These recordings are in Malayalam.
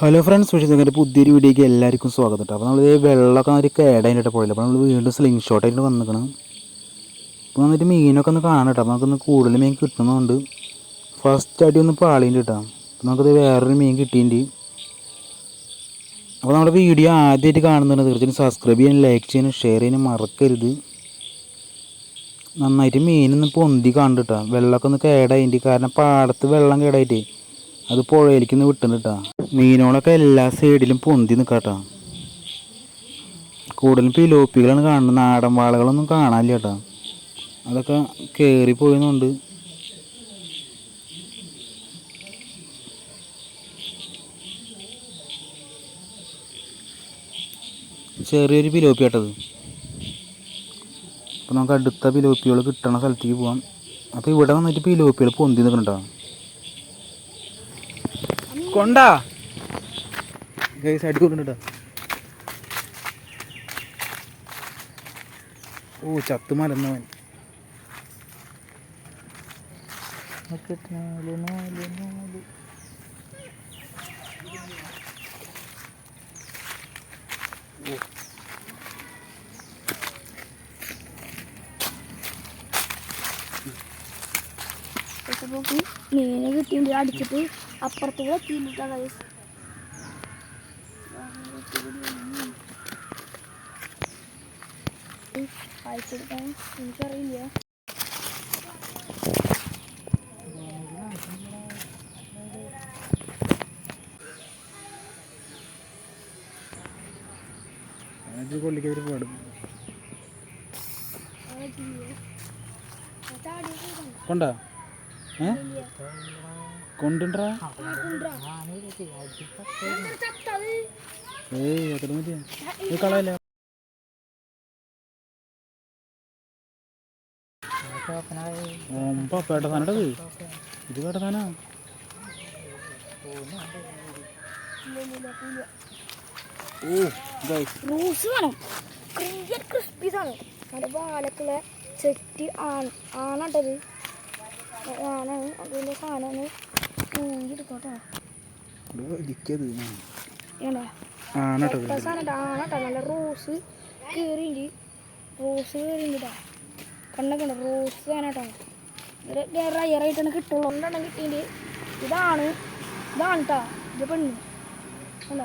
ഹലോ ഫ്രണ്ട്സ് പക്ഷേ നിങ്ങളുടെ പുതിയൊരു വീഡിയോക്ക് എല്ലാവർക്കും സ്വാഗതം കേട്ടോ. അപ്പോൾ നമ്മൾ വെള്ളമൊക്കെ ഒരു കേടായിട്ട് പോയില്ല അപ്പോൾ നമ്മൾ വീണ്ടും സ്ലിംഗ് ഷോട്ടായിട്ട് വന്നിക്കണം അപ്പോൾ വന്നിട്ട് മീനൊക്കെ ഒന്ന് കാണാം കേട്ടോ. അപ്പോൾ നമുക്കൊന്ന് കൂടുതൽ മീൻ കിട്ടുന്നതുകൊണ്ട് ഫസ്റ്റ് അടി ഒന്ന് പാളിയുണ്ട് കേട്ടോ. നമുക്കത് വേറൊരു മീൻ കിട്ടിയിട്ടുണ്ട്. അപ്പോൾ നമ്മുടെ വീഡിയോ ആദ്യമായിട്ട് കാണുന്നുണ്ട് തീർച്ചയായും സബ്സ്ക്രൈബ് ചെയ്യാനും ലൈക്ക് ചെയ്യാനും ഷെയർ ചെയ്യാനും മറക്കരുത്. നന്നായിട്ട് മീനൊന്ന് പൊന്തി കണ്ടിട്ടാ. വെള്ളമൊക്കെ ഒന്ന് കേടായിട്ട് കാരണം പാടത്ത് വെള്ളം കേടായിട്ടേ. അത് പുഴയിലേക്ക് വിട്ടുണ്ട് കേട്ടോ മീനുകളൊക്കെ എല്ലാ സൈഡിലും പൊന്തി നിൽക്കാട്ടാ കൂടുതലും പിലോപ്പികളാണ് കാണുന്നത്. നാടൻ വാളകളൊന്നും കാണാനില്ല കേട്ടോ അതൊക്കെ കയറി പോയെന്നുണ്ട് ചെറിയൊരു പിലോപ്പി കേട്ടത് അപ്പോൾ നമുക്ക് അടുത്ത പിലോപ്പികൾ കിട്ടണ സ്ഥലത്തേക്ക് പോവാം. അപ്പോൾ ഇവിടെ വന്നിട്ട് പിലോപ്പികൾ പൊന്തി നിൽക്കണ്ടോ കൊണ്ടാ? ഓ ചത്ത് മലന്നവൻ നാല്. പക്ഷെ നോക്കി മീനെ കിട്ടിയിട്ട് അടിച്ചിട്ട് അപ്പുറത്തേക്ക് എത്തിയിട്ടാണ് അയച്ചെടുക്കാൻ എനിക്കറിയില്ല പാടും. കൊണ്ടാ? കൊണ്ടുണ്ടാ ഏയ് അത്ര മതിയാ? ഇത് കളയല്ല? ഓമ്പ പേട്ട സാധനത് ഇത് പേട്ട സാധന ഓ റൂസ് വേണം. ക്രിയർ ക്രിസ്പീസ് ആണ് നമ്മുടെ വാലക്കുള്ള ചെത്തി ആണ് ആണട്ടത്. ആണാണ് അതിന്റെ സാധനമാണ് ആണട്ടോ നല്ല റോസ് കയറിണ്ട് റോസ് കയറിണ്ടാ കണ്ണൊക്കെ ഉണ്ട് റോസ് സാധനട്ടോ ഇത്. റയറായിട്ടാണ് കിട്ടുള്ളൂ. കൊണ്ടാണ് കിട്ടിയിട്ട് ഇതാണ്. ഇതാണ് കേട്ടോ ഇത് പെണ്ണ്. അല്ല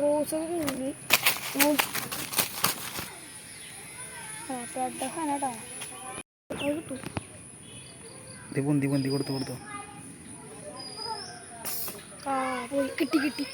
റോസ് കയറി ആ പെട്ട സാധനം കേട്ടോ അത് കിട്ടും. ഇത് പൊന്തി പൊന്തി കൊടുത്തു കൊടുത്തു ആ പോയി കിട്ടി കിട്ടി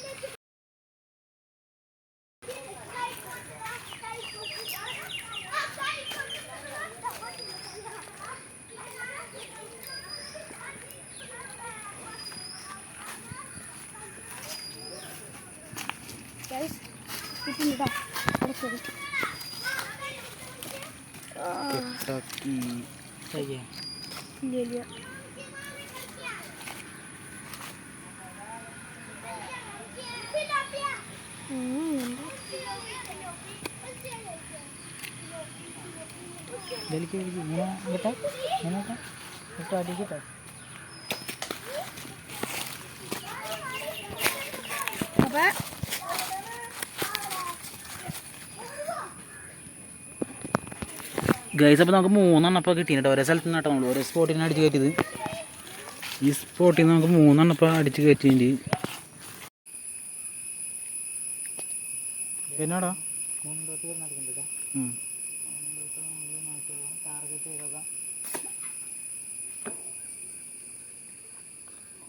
geliyor. Delikir kita mana kita, mana kita, itu ada kita. Guys അപ്പോൾ നമുക്ക് മൂന്നെണ്ണം ഇപ്പോൾ ഓരോ ഒരേ സ്ഥലത്ത് നിന്നാട്ടോ നമ്മൾ ഒരേ സ്പോട്ടിൽ നിന്ന് അടിച്ച് കയറ്റിയത്. ഈ സ്പോട്ടിൽ നിന്ന് നമുക്ക് മൂന്നെണ്ണം ഇപ്പോൾ അടിച്ച് കയറ്റിയിട്ട് എന്നാടാ.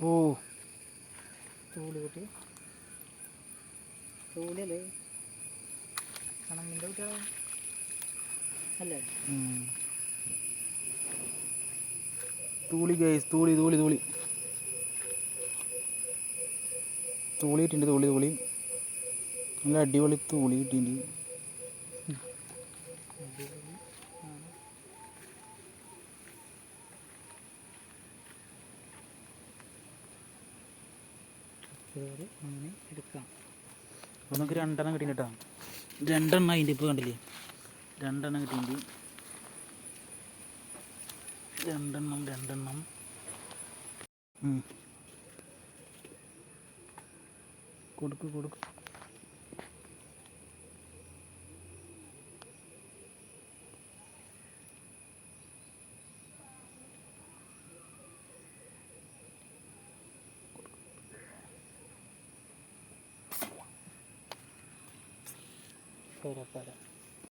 ഓ. തൂൽ കുട്ടി. തൂലല്ലേ കണങ്ങിന്റെ കുട്ടികളെ അല്ലേ. തൂളി ഗൈസ് തൂളി തൂളി തൂളി. തൂളിയിട്ടുണ്ട് തൂളി തൂളി. നല്ല അടിപൊളി തൂളി കിട്ടിയിട്ടുണ്ട്. അപ്പൊ അങ്ങനെ എടുക്കാം. അപ്പോൾ നമുക്ക് രണ്ടെണ്ണം കിട്ടിയിട്ടാ രണ്ടെണ്ണം അതിന്റെ ഇപ്പോൾ കണ്ടില്ലേ? രണ്ടെണ്ണം കിട്ടിയിട്ടുണ്ട്. രണ്ടെണ്ണം രണ്ടെണ്ണം. കൊടുക്കു കൊടുക്ക്. പോരാ.